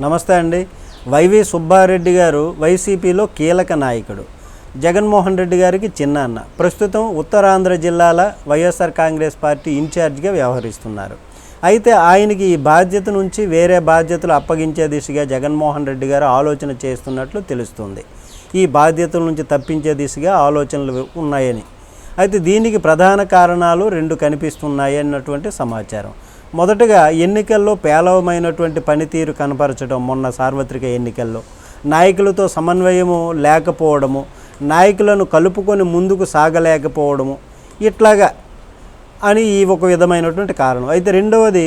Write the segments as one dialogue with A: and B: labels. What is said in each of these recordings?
A: నమస్తే అండి. వైవి సుబ్బారెడ్డి గారు వైసీపీలో కీలక నాయకుడు. జగన్మోహన్ రెడ్డి గారికి చిన్న అన్న ప్రస్తుతం ఉత్తరాంధ్ర జిల్లాల వైఎస్ఆర్ కాంగ్రెస్ పార్టీ ఇన్ఛార్జిగా వ్యవహరిస్తున్నారు. అయితే ఆయనకి ఈ బాధ్యత నుంచి వేరే బాధ్యతలు అప్పగించే దిశగా జగన్మోహన్ రెడ్డి గారు ఆలోచన చేస్తున్నట్లు తెలుస్తుంది. ఈ బాధ్యతల నుంచి తప్పించే దిశగా ఆలోచనలు ఉన్నాయని. అయితే దీనికి ప్రధాన కారణాలు రెండు కనిపిస్తున్నాయి అన్నటువంటి సమాచారం. మొదటగా ఎన్నికల్లో పేలవమైనటువంటి పనితీరు కనపరచడం మొన్న సార్వత్రిక ఎన్నికల్లో. నాయకులతో సమన్వయము లేకపోవడము నాయకులను కలుపుకొని ముందుకు సాగలేకపోవడము ఇట్లాగా అని ఈ ఒక విధమైనటువంటి కారణం. అయితే రెండవది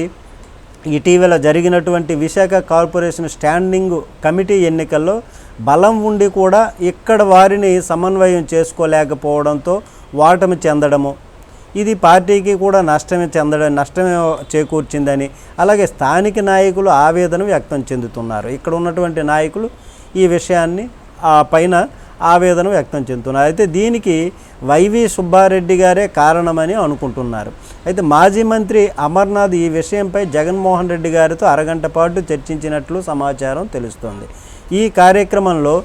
A: ఇటీవల జరిగినటువంటి విశాఖ కార్పొరేషన్ స్టాండింగ్ కమిటీ ఎన్నికల్లో బలం ఉండి కూడా ఇక్కడ వారిని సమన్వయం చేసుకోలేకపోవడంతో ఓటమి చెందడము ఇది పార్టీకి కూడా నష్టమే చెందడం నష్టమే చేకూర్చిందని అలాగే స్థానిక నాయకులు ఆవేదన వ్యక్తం చెందుతున్నారు. ఇక్కడ ఉన్నటువంటి నాయకులు ఈ విషయాన్ని ఆ పైన ఆవేదన వ్యక్తం చెందుతున్నారు. అయితే దీనికి వైవి సుబ్బారెడ్డి గారే కారణమని అనుకుంటున్నారు. అయితే మాజీ మంత్రి అమర్నాథ్ ఈ విషయంపై జగన్మోహన్ రెడ్డి గారితో అరగంట పాటు చర్చించినట్లు సమాచారం తెలుస్తోంది. ఈ కార్యక్రమంలో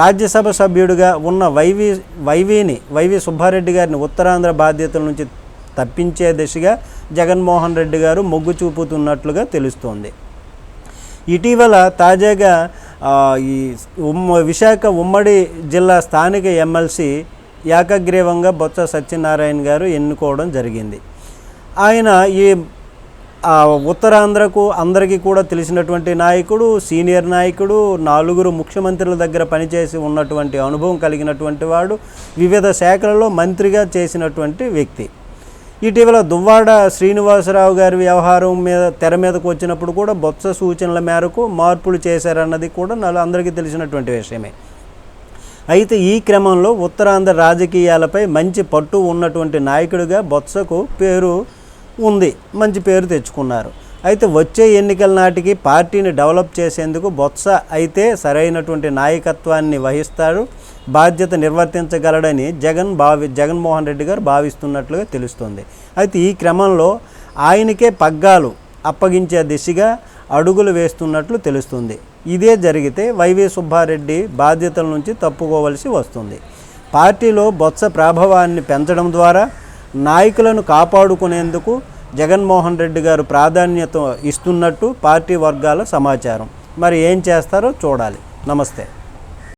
A: రాజ్యసభ సభ్యుడిగా ఉన్న వైవి వైవిని వైవి సుబ్బారెడ్డి గారిని ఉత్తరాంధ్ర బాధ్యతల నుంచి తప్పించే దిశగా జగన్మోహన్ రెడ్డి గారు మొగ్గు చూపుతున్నట్లుగా తెలుస్తోంది. ఇటీవల తాజాగా ఈ ఉమ్మ విశాఖ ఉమ్మడి జిల్లా స్థానిక ఎమ్మెల్సీ ఏకగ్రీవంగా బొత్స సత్యనారాయణ గారు ఎన్నుకోవడం జరిగింది. ఆయన ఈ ఉత్తరాంధ్రకు అందరికీ కూడా తెలిసినటువంటి నాయకుడు సీనియర్ నాయకుడు నాలుగురు ముఖ్యమంత్రుల దగ్గర పనిచేసి ఉన్నటువంటి అనుభవం కలిగినటువంటి వాడు వివిధ శాఖలలో మంత్రిగా చేసినటువంటి వ్యక్తి. ఇటీవల దువ్వాడ శ్రీనివాసరావు గారి వ్యవహారం మీద తెర మీదకు వచ్చినప్పుడు కూడా బొత్స సూచనల మేరకు మార్పులు చేశారన్నది కూడా నాలో అందరికీ తెలిసినటువంటి విషయమే. అయితే ఈ క్రమంలో ఉత్తరాంధ్ర రాజకీయాలపై మంచి పట్టు ఉన్నటువంటి నాయకుడిగా బొత్సకు పేరు ఉంది. మంచి పేరు తెచ్చుకున్నారు. అయితే వచ్చే ఎన్నికల నాటికి పార్టీని డెవలప్ చేసేందుకు బొత్స అయితే సరైనటువంటి నాయకత్వాన్ని వహిస్తాడు. బాధ్యత నిర్వర్తించగలడని జగన్ భావి జగన్మోహన్ రెడ్డి గారు భావిస్తున్నట్లుగా తెలుస్తుంది. అయితే ఈ క్రమంలో ఆయనకే పగ్గాలు అప్పగించే దిశగా అడుగులు వేస్తున్నట్లు తెలుస్తుంది. ఇదే జరిగితే వైవి సుబ్బారెడ్డి బాధ్యతల నుంచి తప్పుకోవలసి వస్తుంది. పార్టీలో బొత్స ప్రాభవాన్ని పెంచడం ద్వారా నాయకులను కాపాడుకునేందుకు జగన్మోహన్ రెడ్డి గారు ప్రాధాన్యత ఇస్తున్నట్టు పార్టీ వర్గాల సమాచారం. మరి ఏం చేస్తారో చూడాలి. నమస్తే.